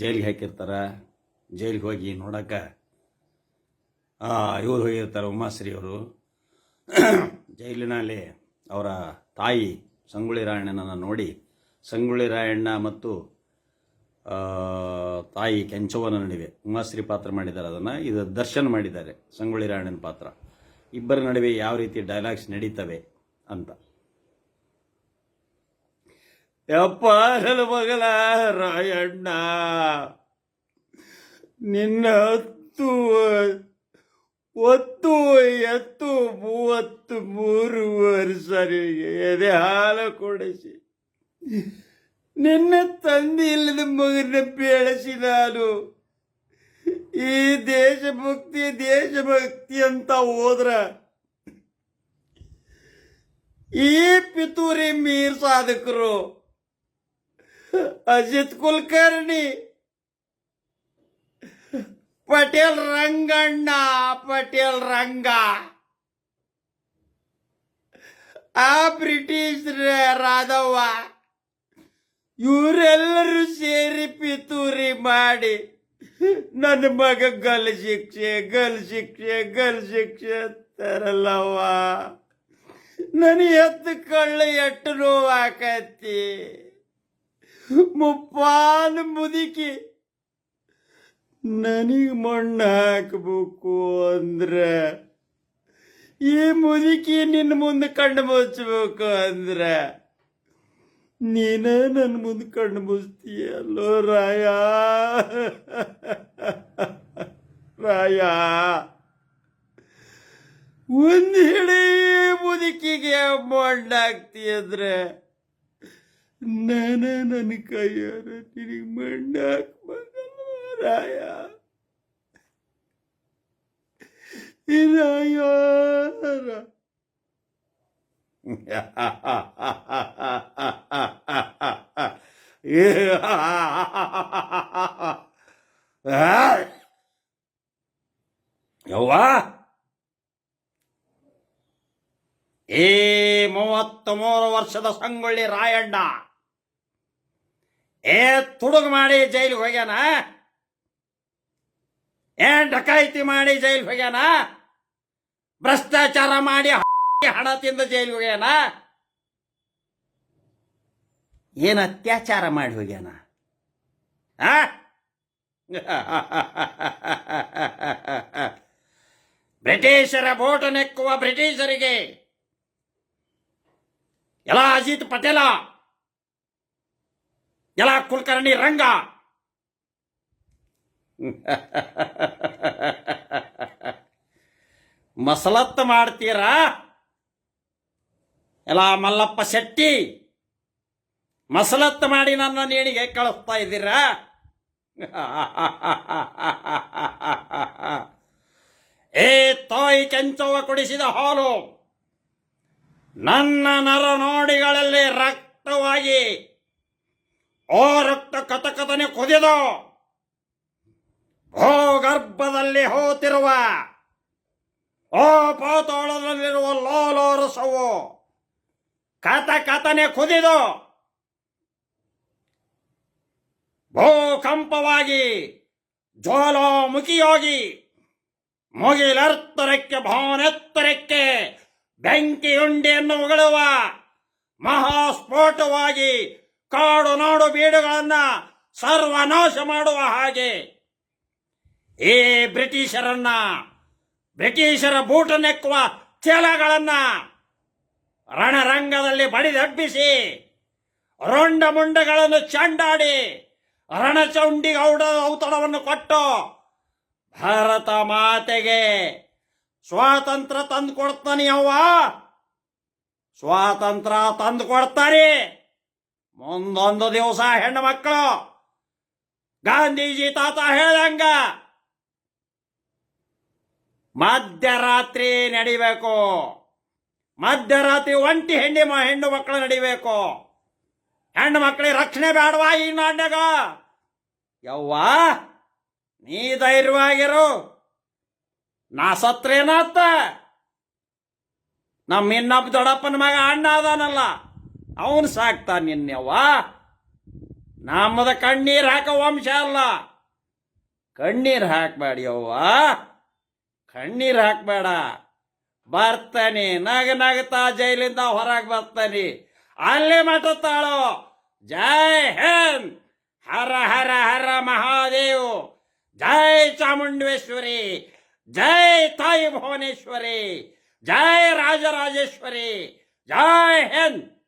ಜೈಲಿಗೆ ಹಾಕಿರ್ತಾರೆ, ಜೈಲಿಗೆ ಹೋಗಿ ನೋಡೋಕೆ. ಇವ್ರು ಹೋಗಿರ್ತಾರೆ ಉಮಾಶ್ರೀ ಅವರು ಜೈಲಿನಲ್ಲಿ ಅವರ ತಾಯಿ ಸಂಗೊಳ್ಳಿ ರಾಯಣ್ಣನನ್ನು ನೋಡಿ, ಸಂಗೊಳ್ಳಿ ರಾಯಣ್ಣ ಮತ್ತು ತಾಯಿ ಕೆಂಚವನ ನಡುವೆ ಉಮಾಶ್ರೀ ಪಾತ್ರ ಮಾಡಿದ್ದಾರೆ ಅದನ್ನು. ಇದು ದರ್ಶನ ಮಾಡಿದ್ದಾರೆ ಸಂಗೊಳ್ಳಿ ರಾಯಣ್ಣನ ಪಾತ್ರ. ಇಬ್ಬರ ನಡುವೆ ಯಾವ ರೀತಿ ಡೈಲಾಗ್ಸ್ ನಡೀತವೆ ಅಂತ. ಯಪ್ಪ ಮಗಲ ರಾಯಣ್ಣ, ನಿನ್ನ ಹತ್ತು ಒತ್ತು ಎತ್ತು ಮೂವತ್ತು ಮೂರು ವರ್ಷರಿಗೆ ಎದೆ ಹಾಲು ಕೊಡಿಸಿ. ನಿನ್ನ ತಂದೆ ಇಲ್ಲದ ಮಗನ ಬೆಳೆಸಿ ನಾನು. ಈ ದೇಶಭಕ್ತಿ ದೇಶಭಕ್ತಿ ಅಂತ ಹೋದ್ರ ಈ ಪಿತೂರಿ ಮೀರ್ ಸಾಧಕರು ಅಜಿತ್ ಕುಲಕರ್ಣಿ, ಪಟೇಲ್ ರಂಗಣ್ಣ, ಪಟೇಲ್ ರಂಗ. ಆ ಬ್ರಿಟಿಷ್ ರಾಧವ್ವ, ಇವರೆಲ್ಲರೂ ಸೇರಿ ಪಿತೂರಿ ಮಾಡಿ ನನ್ನ ಮಗ ಗಲ್ ಶಿಕ್ಷೆ ಗಲ್ ಶಿಕ್ಷೆ ಗಲ್ ಶಿಕ್ಷೆ ತರಲ್ಲವ್ವ ನನ್ನ ಎತ್ತು ಕಳ್ಳ ಎಟ್ಟು ನೋವಾಕತ್ತಿ. ಮುಪ್ಪಾನ ಮುದುಕಿ. ನನಗೆ ಮಣ್ಣು ಹಾಕಬೇಕು ಅಂದ್ರೆ, ಈ ಮುದುಕಿ ನಿನ್ನ ಮುಂದೆ ಕಣ್ಣು ಮುಚ್ಚಬೇಕು ಅಂದ್ರೆ, ನೀನೇ ನನ್ನ ಮುಂದೆ ಕಣ್ಣು ಮುಚ್ತೀಯಲ್ಲೋ ರಾಯ? ರಾಯ? ಒಂದು ಹಿಡಿ ಮುದುಕಿಗೆ ಮಣ್ಣಾಗ್ತಿ ಅಂದ್ರೆ ನಾನ ನನ್ನ ಕೈಯಾರ ತಿರುಗಿ ರಾಯ ಈ ರಾಯ ಯವ್ವ ಏ ಮೂವತ್ತು ಮೂರು ವರ್ಷದ ಸಂಗೊಳ್ಳಿ ರಾಯಣ್ಣ. ಏ, ತುಡುಗು ಮಾಡಿ ಜೈಲಿಗೆ ಹೋಗ್ಯಾನ? ಏನ್ ಡಕಾಯಿತಿ ಮಾಡಿ ಜೈಲಿಗೆ ಹೋಗ್ಯಾನ? ಭ್ರಷ್ಟಾಚಾರ ಮಾಡಿ ಹಣ ತಿಂದ ಜೈಲಿಗೆ ಹೋಗ್ಯಾನ? ಏನ್ ಅತ್ಯಾಚಾರ ಮಾಡಿ ಹೋಗ್ಯಾನ? ಆ? ಬ್ರಿಟಿಷರ ಬೋಟ ನೆಕ್ಕುವ ಬ್ರಿಟಿಷರಿಗೆ. ಎಲ್ಲ ಅಜಿತ್ ಪಟೇಲ. ಎಲ್ಲ ಕುಲಕರ್ಣಿ ರಂಗ ಮಸಲತ್ ಮಾಡ್ತೀರಾ ಎಲ್ಲ ಮಲ್ಲಪ್ಪ ಶೆಟ್ಟಿ ಮಸಲತ್ ಮಾಡಿ ನನ್ನ ನೇಣಿಗೆ ಕಳಿಸ್ತಾ ಇದ್ದೀರಾ ಏ ತಾಯಿ ಕೆಂಚವ ಕುಡಿಸಿದ ಹಾಲು ನನ್ನ ನರ ನೋಡಿಗಳಲ್ಲಿ ರಕ್ತವಾಗಿ ಓ ರಕ್ತ ಕಥಕಥನೆ ಕುದಿದು ಭೂಗರ್ಭದಲ್ಲಿ ಹೋತಿರುವ ಆ ಪಾತಾಳದಲ್ಲಿರುವ ಲೋಲೋರಸವು ಕತಕತನೆ ಕುದಿದು ಭೂಕಂಪವಾಗಿ ಜ್ವಾಲಾಮುಖಿಯಾಗಿ ಮುಗಿಲರ್ತರಕ್ಕೆ, ಭಾವನೆತ್ತರಕ್ಕೆ ಬೆಂಕಿಯುಂಡಿಯನ್ನು ಉಗಳುವ ಮಹಾಸ್ಫೋಟವಾಗಿ ಕಾಡು ನಾಡು ಬೀಡುಗಳನ್ನ ಸರ್ವನಾಶ ಮಾಡುವ ಹಾಗೆ. ಈ ಬ್ರಿಟಿಷರನ್ನ, ಬ್ರಿಟಿಷರ ಬೂಟ ನೆಕ್ಕುವ ಚೆಲಗಳನ್ನ ರಣರಂಗದಲ್ಲಿ ಬಡಿದಬ್ಬಿಸಿ, ರೊಂಡ ಮುಂಡಗಳನ್ನು ಚಂಡಾಡಿ, ರಣಚೌಂಡಿಗೌಡ ಔತಣವನ್ನು ಕೊಟ್ಟು ಭಾರತ ಮಾತೆಗೆ ಸ್ವಾತಂತ್ರ್ಯ ತಂದು ಕೊಡ್ತಾನೆ ಅವ್ವ ಸ್ವಾತಂತ್ರ್ಯ ತಂದು ಕೊಡ್ತಾರೆ ಮುಂದೊಂದು ದಿವಸ ಹೆಣ್ಣು ಮಕ್ಕಳು ಗಾಂಧೀಜಿ ತಾತ ಹೇಳ್ದಂಗ ಮಧ್ಯರಾತ್ರಿ ನಡಿಬೇಕು. ಮಧ್ಯರಾತ್ರಿ ಒಂಟಿ ಹೆಣ್ಣಿ ಹೆಣ್ಣು ಮಕ್ಕಳು ನಡಿಬೇಕು. ಹೆಣ್ಣು ಮಕ್ಕಳಿಗೆ ರಕ್ಷಣೆ ಬೇಡವಾ ಈ ನಾಣ್ಯಗ? ಯವ್ವ, ನೀ ಧೈರ್ಯವಾಗಿರು. ನಾ ಸತ್ರೇನಾತ ನಮ್ಮ ಇನ್ನೊಬ್ಬ ದೊಡ್ಡಪ್ಪನ ಮಗ ಅಣ್ಣ ಅದಾನಲ್ಲ ಅವನು ಸಾಕ್ತಾನ ನಿನ್ನೆವ್ವ ನಮ್ಮದ ಕಣ್ಣೀರು ಹಾಕೋ ವಂಶ ಅಲ್ಲ. ಕಣ್ಣೀರು ಹಾಕಬೇಡಿ ಅವ್ವ. ಕಣ್ಣೀರು ಹಾಕಬೇಡ. ಬರ್ತಾನೆ, ನಗ ನಗತಾ ಜೈಲಿಂದ ಹೊರಗೆ ಬರ್ತಾನೆ. ಅಲ್ಲೇ ಮಟುತ್ತಾಳು ಜೈ ಹಿಂದ್! ಹರ ಹರ ಹರ ಮಹಾದೇವ್! ಜೈ ಚಾಮುಂಡೇಶ್ವರಿ! ಜೈ ತಾಯಿ ಭುವನೇಶ್ವರಿ! ಜೈ ರಾಜರಾಜೇಶ್ವರಿ! ಜೈ ಹಿಂದ್!